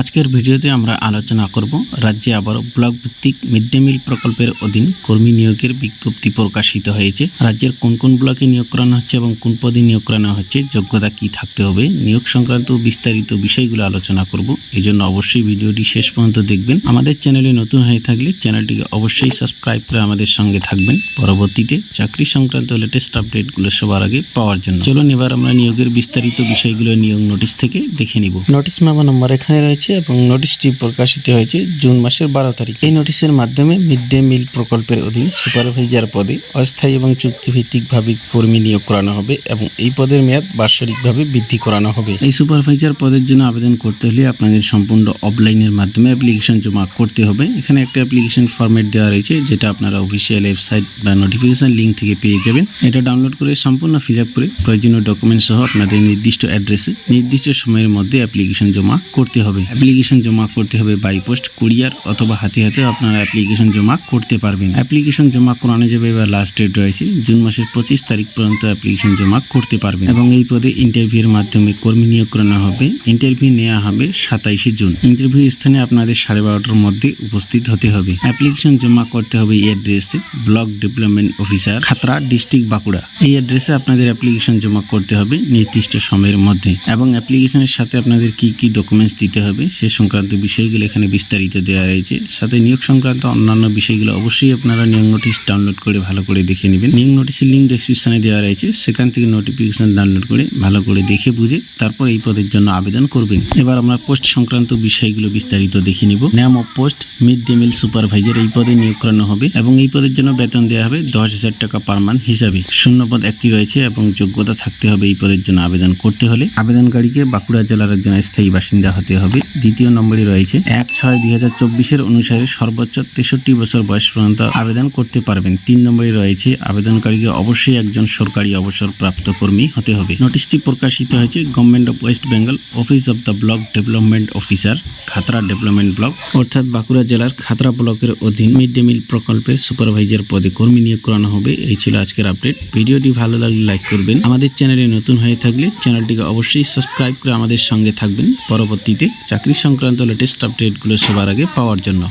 আজকের ভিডিওতে আমরা আলোচনা করব রাজ্যে আবারও ব্লক ভিত্তিক মিড ডে মিল প্রকল্পের অধীন কর্মী নিয়োগের বিজ্ঞপ্তি প্রকাশিত হয়েছে। রাজ্যের কোন কোন ব্লকে নিয়োগ করানো হচ্ছে এবং কোন পদে নিয়োগ করানো হচ্ছে, যোগ্যতা কি থাকতে হবে, নিয়োগ সংক্রান্ত বিস্তারিত বিষয়গুলো আলোচনা করব। এই জন্য অবশ্যই ভিডিওটি শেষ পর্যন্ত দেখবেন। আমাদের চ্যানেলে নতুন হয়ে থাকলে চ্যানেলটিকে অবশ্যই সাবস্ক্রাইব করে আমাদের সঙ্গে থাকবেন। পরবর্তীতে চাকরি সংক্রান্ত লেটেস্ট আপডেটগুলো সবার আগে পাওয়ার জন্য। চলুন এবার আমরা নিয়োগের বিস্তারিত বিষয়গুলো নিয়োগ নোটিশ থেকে দেখে নিব। নোটিশ নামা নম্বর এখানে রয়েছে। এবং নোটিশটি প্রকাশিত হয়েছে জুন মাসের বারো তারিখ। এই নোটিশের মাধ্যমে মিড ডে মিল প্রকল্পের অধীন সুপারভাইজার পদে অস্থায়ী এবং চুক্তিভিত্তিকভাবে কর্মী নিয়োগ করানো হবে এবং এই পদের মেয়াদ বাৎসরিকভাবে বৃদ্ধি করানো হবে। এই সুপারভাইজার পদের জন্য আবেদন করতে হলে আপনাদের সম্পূর্ণ অফলাইনের মাধ্যমে অ্যাপ্লিকেশন জমা করতে হবে। এখানে একটা অ্যাপ্লিকেশন ফরম্যাট দেওয়া রয়েছে, যেটা আপনারা অফিসিয়াল ওয়েবসাইট বা নোটিফিকেশন লিঙ্ক থেকে পেয়ে যাবেন। এটা ডাউনলোড করে সম্পূর্ণ ফিল আপ করে প্রয়োজনীয় ডকুমেন্ট সহ আপনাদের নির্দিষ্ট অ্যাড্রেসে নির্দিষ্ট সময়ের মধ্যে অ্যাপ্লিকেশন জমা করতে হবে। অ্যাপ্লিকেশন জমা করতে হবে বাই পোস্ট কুরিয়ার অথবা হাতে হাতে আপনারা অ্যাপ্লিকেশন জমা করতে পারবেন। অ্যাপ্লিকেশন জমা করানো যাবে এবার লাস্ট ডেট রয়েছে, জুন মাসের পঁচিশ তারিখ পর্যন্ত অ্যাপ্লিকেশন জমা করতে পারবেন। এবং এই পদে ইন্টারভিউর মাধ্যমে কর্মী নিয়োগ করানো হবে। ইন্টারভিউ নেওয়া হবে সাতাইশে জুন। ইন্টারভিউ স্থানে আপনাদের সাড়ে বারোটার মধ্যে উপস্থিত হতে হবে। অ্যাপ্লিকেশন জমা করতে হবে এই অ্যাড্রেসে block development officer Khatra district Bankura. এই অ্যাড্রেসে আপনাদের অ্যাপ্লিকেশন জমা করতে হবে নির্দিষ্ট সময়ের মধ্যে। এবং অ্যাপ্লিকেশনের সাথে আপনাদের কি কি ডকুমেন্টস দিতে হবে সে সংক্রান্ত বিষয়গুলো এখানে বিস্তারিত দেওয়া রয়েছে সাথে নিয়োগ সংক্রান্ত অন্যান্য বিষয়গুলো অবশ্যই আপনারা নিয়োগ নোটিশ ডাউনলোড করে ভালো করে দেখে নেবেন। নিয়োগ নোটিশের লিঙ্ক ডেসক্রিপশনে দেওয়া রয়েছে। সেখান থেকে নোটিফিকেশন ডাউনলোড করে ভালো করে দেখে বুঝে তারপর এই পদের জন্য আবেদন করবেন। এবার আমরা পোস্ট সংক্রান্ত বিষয়গুলো বিস্তারিত দেখে নিব। নাম of post mid day meal supervisor এই পদে নিয়োগ করানো হবে এবং এই পদের জন্য বেতন দেওয়া হবে দশ হাজার টাকা পার মান্থ হিসাবে। শূন্য পদ একটি রয়েছে এবং যোগ্যতা থাকতে হবে এই পদের জন্য আবেদন করতে হলে। আবেদনকারীকে বাঁকুড়া জেলার একজন স্থায়ী বাসিন্দা হতে হবে। দ্বিতীয় নম্বরে রয়েছে। এক ছয় দুই হাজার চব্বিশের অনুসারে সর্বোচ্চ তেষট্টি বছর বয়স পর্যন্ত আবেদন করতে পারবেন। তিন নম্বরে রয়েছে, আবেদনকারীকে অবশ্যই একজন সরকারি অবসরপ্রাপ্ত কর্মী হতে হবে। নোটিশটি প্রকাশিত হয়েছে government of West Bengal office of the block development officer Khatra development block অর্থাৎ বাঁকুড়া জেলার খাতরা ব্লকের অধীন মিড ডে মিল প্রকল্পের সুপারভাইজার পদে কর্মী নিয়োগ করানো হবে। এই ছিল আজকের আপডেট। ভিডিওটি ভালো লাগলে লাইক করবেন। আমাদের চ্যানেলে নতুন হয়ে থাকলে চ্যানেলটিকে অবশ্যই সাবস্ক্রাইব করে আমাদের সঙ্গে থাকবেন। পরবর্তীতে চাকরি সংক্রান্ত লেটেস্ট আপডেটগুলো সবার আগে পাওয়ার জন্য।